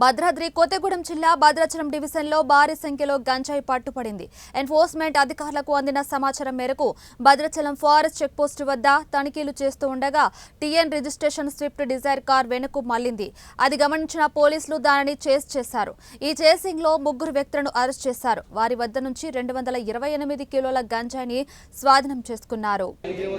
భద్రాద్రి కొత్తగూడెం జిల్లా భద్రాచలం డివిజన్లో భారీ సంఖ్యలో గంజాయి పట్టుపడింది. ఎన్ఫోర్స్మెంట్ అధికారులకు అందిన సమాచారం మేరకు భద్రాచలం ఫారెస్ట్ చెక్పోస్ట్ వద్ద తనిఖీలు చేస్తూ ఉండగా TN registration Swift Dzire car వెనుక మళ్ళింది అది గమనించిన పోలీసులు దానిని చేస్ చేశారు. ఈ చేసింగ్లో ముగ్గురు వ్యక్తులను అరెస్ట్ చేశారు. వారి వద్ద నుంచి రెండు వందల ఇరవై ఎనిమిది కిలోల గంజాయిని స్వాధీనం చేసుకున్నారు. మీరు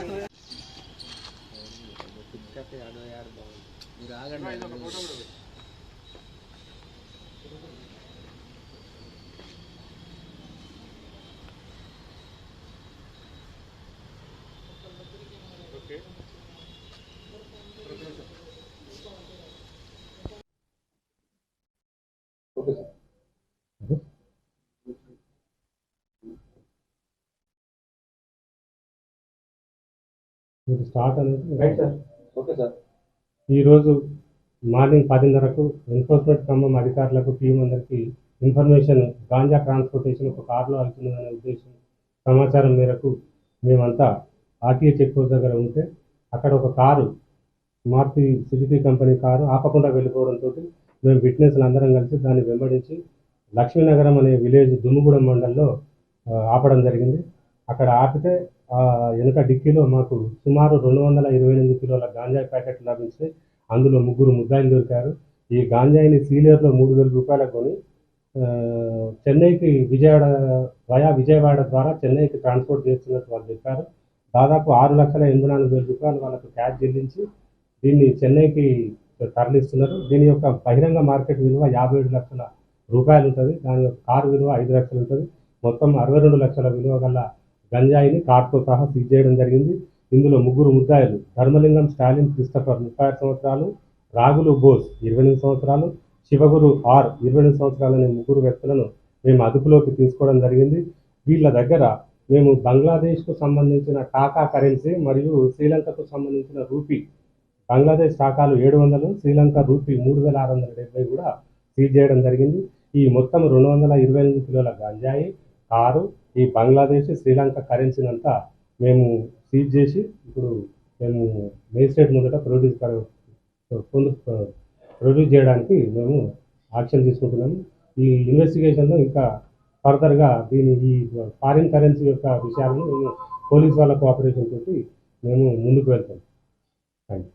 స్టార్ట్ అనేది రైట్ సార్ ఓకే సార్ ఈరోజు మార్నింగ్ పదిన్నరకు ఎన్ఫోర్స్మెంట్ ఖమ్మం అధికారులకు టీం అందరికీ ఇన్ఫర్మేషన్ గాంజా ట్రాన్స్పోర్టేషన్ ఒక కారులో వెళ్తున్నదనే ఉద్దేశం సమాచారం మేరకు మేమంతా ఆర్టీఏ చెక్ పోస్ట్ దగ్గర ఉంటే అక్కడ ఒక car Maruti Suzuki company car ఆపకుండా వెళ్ళిపోవడంతో మేము విట్నెస్లు అందరం కలిసి దాన్ని వెంబడించి లక్ష్మీనగరం అనే విలేజ్ దుమ్ముగూడెం మండలంలో ఆపడం జరిగింది. అక్కడ ఆపితే ఆ వెనుక డిక్కీలో మాకు సుమారు రెండు వందల ఇరవై ఎనిమిది కిలోల గాంజాయి ప్యాకెట్లు లభించాయి అందులో ముగ్గురు ముద్దాయిలు దొరికారు. ఈ గాంజాయిని సీలియర్లో మూడు వేల రూపాయలకు కొని చెన్నైకి విజయవాడ వయా విజయవాడ ద్వారా చెన్నైకి ట్రాన్స్పోర్ట్ చేస్తున్నట్టు వాళ్ళు చెప్పారు. దాదాపు ఆరు లక్షల ఎనభై నాలుగు వేల రూపాయలు వాళ్ళకు క్యాష్ చెల్లించి దీన్ని చెన్నైకి తరలిస్తున్నారు. దీని యొక్క బహిరంగ మార్కెట్ విలువ యాభై ఏడు లక్షల రూపాయలు ఉంటుంది. దాని యొక్క కారు విలువ ఐదు లక్షలు ఉంటుంది. మొత్తం అరవై రెండు లక్షల విలువ గల గంజాయిని కార్తో సహా సీజ్ చేయడం జరిగింది. ఇందులో ముగ్గురు ముద్దాయిలు ధర్మలింగం స్టాలిన్ క్రిస్టఫర్ ముప్పై ఆరు సంవత్సరాలు రాగులు బోస్ ఇరవై ఎనిమిది సంవత్సరాలు శివగురు ఆర్ ఇరవై ఎనిమిది సంవత్సరాలు అనే ముగ్గురు వ్యక్తులను మేము అదుపులోకి తీసుకోవడం జరిగింది. వీళ్ళ దగ్గర మేము బంగ్లాదేశ్కు సంబంధించిన టాకా కరెన్సీ మరియు శ్రీలంకకు సంబంధించిన రూపీ బంగ్లాదేశ్ టాకాలు ఏడు వందలు శ్రీలంక రూపీ మూడు వేల ఆరు వందల డెబ్బై కూడా సీజ్ చేయడం జరిగింది. ఈ మొత్తం రెండు వందల ఇరవై ఎనిమిది కిలోల గంజాయి కారు ఈ బంగ్లాదేశ్ శ్రీలంక కరెన్సీని అంతా మేము సీజ్ చేసి ఇప్పుడు మేము మేజిస్ట్రేట్ ముందట ప్రొడ్యూస్ ప్రొడ్యూస్ చేయడానికి మేము యాక్షన్ తీసుకుంటున్నాము. ఈ ఇన్వెస్టిగేషన్లో ఇంకా ఫర్దర్గా దీని ఈ ఫారిన్ కరెన్సీ యొక్క విషయాలను మేము పోలీస్ వాళ్ళ కోఆపరేషన్ తోటి మేము ముందుకు వెళ్తాం. Thank you